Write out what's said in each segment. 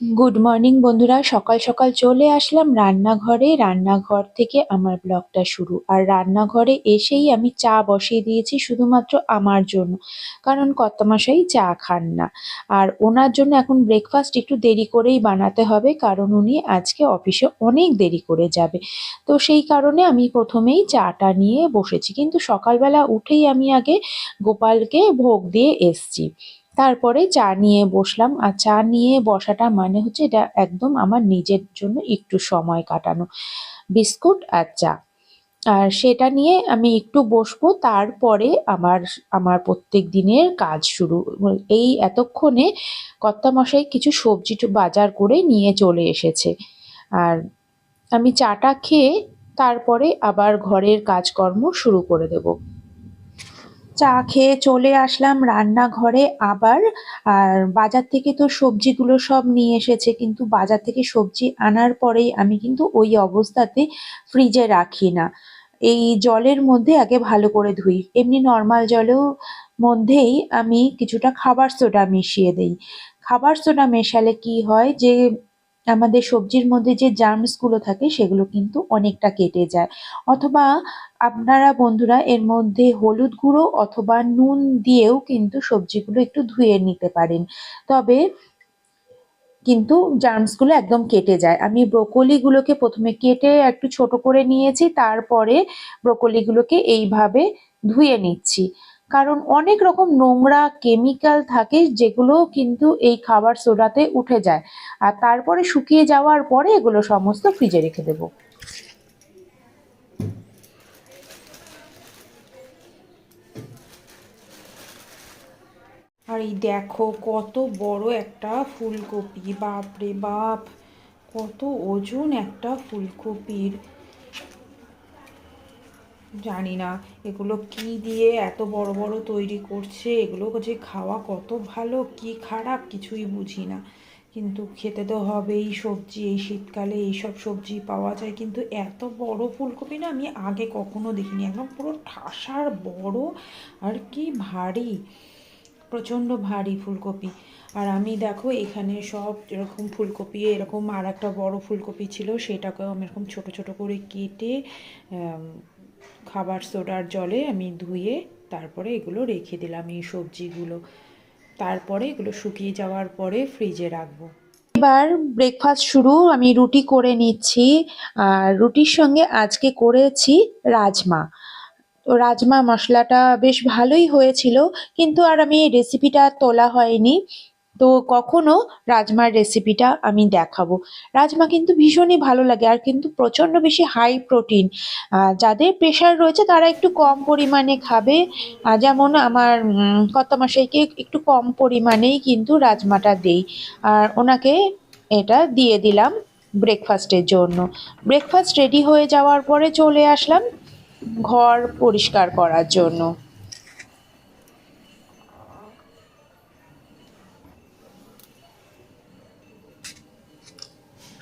Good morning বন্ধুরা। সকাল সকাল চলে আসলাম রান্নাঘরে। রান্নাঘর থেকে আমার ব্লগটা শুরু। আর রান্নাঘরে এসেই আমি চা বসিয়ে দিয়েছি শুধুমাত্র আমার জন্য। কারণ কর্তামশাই চা খান না। আর ওনার জন্য এখন ব্রেকফাস্ট একটু দেরি করেই বানাতে হবে, কারণ উনি আজকে অফিসে অনেক দেরি করে যাবে। তো সেই কারণে আমি প্রথমেই চাটা নিয়ে বসেছি। কিন্তু সকালবেলা উঠেই আমি আগে গোপালকে ভোগ দিয়ে এসছি। তারপরে চা নিয়ে বসলাম। আর চা নিয়ে বসাটা মানে হচ্ছে এটা একদম আমার নিজের জন্য একটু সময় কাটানো। বিস্কুট আর চা। আর সেটা নিয়ে আমি একটু বসবো, তারপরে আমার আমার প্রত্যেক দিনের কাজ শুরু। এই এতক্ষণে কর্তামশাই কিছু সবজি বাজার করে নিয়ে চলে এসেছে। আর আমি চাটা খেয়ে তারপরে আবার ঘরের কাজকর্ম শুরু করে দেবো। চা খেয়ে চলে আসলাম রান্নাঘরে আবার। আর বাজার থেকে তো সবজিগুলো সব নিয়ে এসেছে, কিন্তু বাজার থেকে সবজি আনার পরেই আমি কিন্তু ওই অবস্থাতে ফ্রিজে রাখি না। এই জলের মধ্যে আগে ভালো করে ধুই। এমনি নর্মাল জলেও মধ্যেই আমি কিছুটা খাবার সোডা মিশিয়ে দেই। খাবার সোডা মেশালে কি হয় যে আমাদের সবজির মধ্যে যে জার্মসগুলো থাকে, সেগুলো কিন্তু অনেকটা কেটে যায়। অথবা আপনারা বন্ধুরা, এর মধ্যে হলুদ গুঁড়ো অথবা নুন দিয়েও কিন্তু সবজিগুলো একটু ধুয়ে নিতে পারেন। তবে কিন্তু জার্মসগুলো একদম কেটে যায়। আমি ব্রোকলিগুলোকে প্রথমে কেটে একটু ছোট করে নিয়েছি, তারপরে ব্রোকলিগুলোকে এইভাবে ধুয়ে নিচ্ছি। কারণ অনেক রকম নোংরা কেমিক্যাল থাকে যেগুলো কিন্তু এই খাবার সোডাতে উঠে যায়। আর তারপরে শুকিয়ে যাওয়ার পরে এগুলো সমস্ত ফ্রিজে রেখে দেবো। আর এই দেখো কত বড় একটা ফুলকপি, বাপরে বাপ! কত ওজন একটা ফুলকপির। জানি না, এগুলো কি দিয়ে এত বড় বড় তৈরি করছে? এগুলো যে খাওয়া কত ভালো, কি খারাপ? কিছুই বুঝি না। কিন্তু খেতে তো হবেই সবজি, এই শীতকালে এইসব সবজি পাওয়া যায়। কিন্তু এত বড় ফুলকপি না আমি আগে কখনো দেখিনি। একদম পুরো ঠাসার বড় আর কি ভারী, প্রচণ্ড ভারী ফুলকপি। আর আমি দেখো, এখানে সব এরকম ফুলকপি, এরকম আর একটা বড় ফুলকপি ছিল, সেটাকেও আমি এরকম ছোট ছোট করে কেটে খাবার সোডার জলে আমি ধুয়ে তারপরে এগুলো রেখে দিলাম এই সবজিগুলো। তারপরে এগুলো শুকিয়ে যাওয়ার পরে ফ্রিজে রাখব। এবার ব্রেকফাস্ট শুরু, আমি রুটি করে নিচ্ছি। আর রুটির সঙ্গে আজকে করেছি রাজমা। তো রাজমা মশলাটা বেশ ভালোই হয়েছিল, কিন্তু আর আমি রেসিপিটা তোলা হয়নি। তো কখনো রাজমার রেসিপিটা আমি দেখাবো। রাজমা কিন্তু ভীষণই ভালো লাগে আর কিন্তু প্রচণ্ড বেশি হাই প্রোটিন যাদের প্রেশার রয়েছে তারা একটু কম পরিমাণে খাবে। যেমন আমার কত কর্তামশাইকে একটু কম পরিমাণেই কিন্তু রাজমাটা দেই। আর ওনাকে এটা দিয়ে দিলাম ব্রেকফাস্টের জন্য। ব্রেকফাস্ট রেডি হয়ে যাওয়ার পরে চলে আসলাম ঘর পরিষ্কার করার জন্য।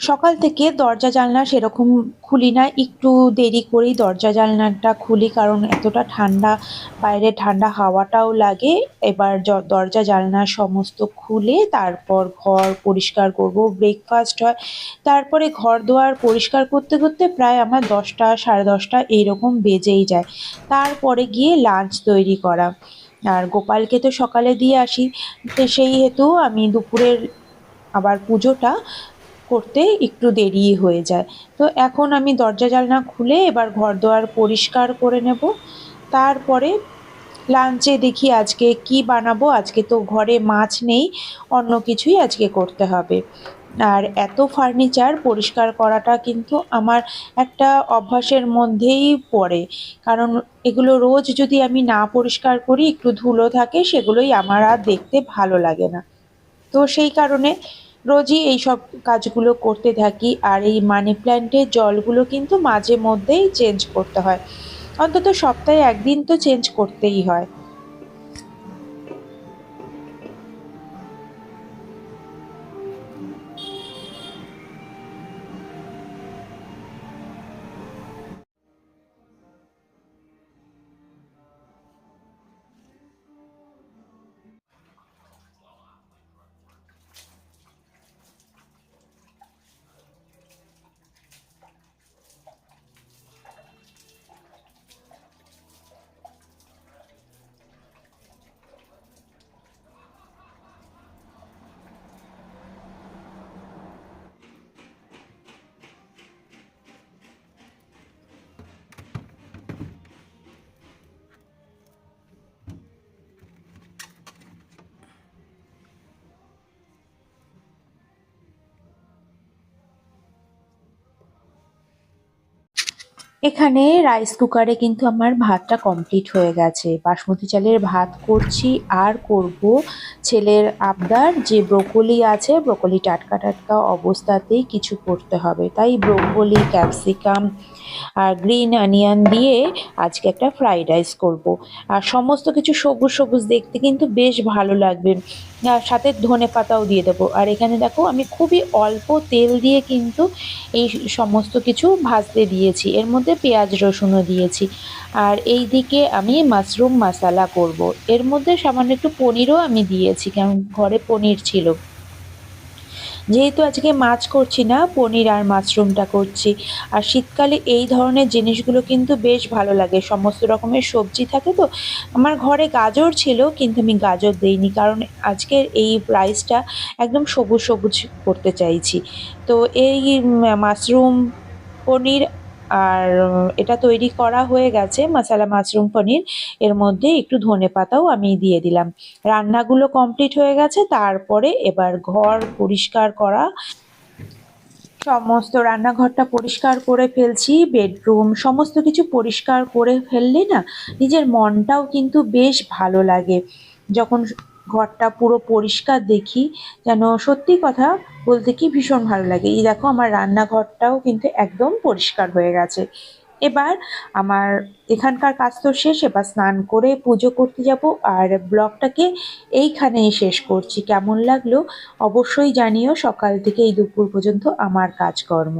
সকাল থেকে দরজা জানলা সেরকম খুলি না। একটু দেরি করেই দরজা জানলাটা খুলি, কারণ এতটা ঠান্ডা, বাইরে ঠান্ডা হাওয়াটাও লাগে। এবার দরজা জানলা সমস্ত খুলে তারপর ঘর পরিষ্কার করব। ব্রেকফাস্ট হয়। তারপরে ঘর দোয়ার পরিষ্কার করতে করতে প্রায় আমার দশটা, সাড়ে দশটা এইরকম বেজেই যায়। তারপরে গিয়ে লাঞ্চ তৈরি করা। আর গোপালকে তো সকালে দিয়ে আসি। সেই হেতু আমি দুপুরের আবার পুজোটা করতে একটু দেরি হয়ে যায়। তো এখন আমি দরজা জালনা খুলে এবার ঘর দোয়ার পরিষ্কার করে নেব। তারপরে লাঞ্চে দেখি আজকে কি বানাবো, আজকে তো ঘরে মাছ নেই, অন্য কিছুই আজকে করতে হবে। আর এত ফার্নিচার পরিষ্কার করাটা কিন্তু আমার একটা অভ্যাসের মধ্যেই পড়ে। কারণ এগুলো রোজ যদি আমি না পরিষ্কার করি, একটু ধুলো থাকে, সেগুলোই আমার আর দেখতে ভালো লাগে না। তো সেই কারণে রোজই এই সব কাজগুলো করতে থাকি আর এই মানি প্ল্যান্টের জলগুলো কিন্তু মাঝে মধ্যেই চেঞ্জ করতে হয়। অন্তত সপ্তাহে একদিন তো চেঞ্জ করতেই হয়। এখানে রাইস কুকারে কিন্তু আমার ভাতটা কমপ্লিট হয়ে গেছে। বাসমতি চালের ভাত করছি, আর করব ছেলের আবদার যে ব্রোকলি আছে ব্রোকলি টাটকা টাটকা অবস্থাতেই কিছু করতে হবে। তাই ব্রোকলি ক্যাপসিকাম আর গ্রিন অনিয়ন দিয়ে আজকে একটা ফ্রাইড রাইস করব। আর সমস্ত কিছু সবুজ সবুজ দেখতে কিন্তু বেশ ভালো লাগবে। আর সাথে ধনে পাতাও দিয়ে দেবো। আর এখানে দেখো, আমি খুবই অল্প তেল দিয়ে কিন্তু এই সমস্ত কিছু ভাজতে দিয়েছি। এর মধ্যে পেঁয়াজ রসুনও দিয়েছি। আর এই দিকে আমি মাশরুম মশালা করব। এর মধ্যে সামান্য একটু পনিরও আমি দিয়েছি, কারণ ঘরে পনির ছিল। যেহেতু আজকে মাছ করছি না, পনির আর মাশরুমটা করছি। আর শীতকালে এই ধরনের জিনিসগুলো কিন্তু বেশ ভালো লাগে। সমস্ত রকমের সবজি থাকে তো। আমার ঘরে গাজর ছিল, কিন্তু আমি গাজর দিইনি। কারণ আজকের এই প্রাইসটা একদম সবুজ সবুজ করতে চাইছি। তো এই মাশরুম, পনির আর এটা তৈরি করা হয়ে গেছে মশালা মাশরুম পনির। এর মধ্যে একটু ধনে পাতাও আমি দিয়ে দিলাম। রান্নাগুলো কমপ্লিট হয়ে গেছে। তারপরে এবার ঘর পরিষ্কার করা। সমস্ত রান্নাঘরটা পরিষ্কার করে ফেলছি। বেডরুম সমস্ত কিছু পরিষ্কার করে ফেললে না, নিজের মনটাও কিন্তু বেশ ভালো লাগে। যখন ঘরটা পুরো পরিষ্কার দেখি, যেন সত্যি কথা বলতে কি ভীষণ ভালো লাগে। এই দেখো আমার রান্নাঘরটাও কিন্তু একদম পরিষ্কার হয়ে গেছে। এবার আমার এখানকার কাজ তো শেষ, এবার স্নান করে পুজো করতে যাব আর ব্লগটাকে এইখানেই শেষ করছি। কেমন লাগল অবশ্যই জানিও, সকাল থেকে এই দুপুর পর্যন্ত আমার কাজকর্ম।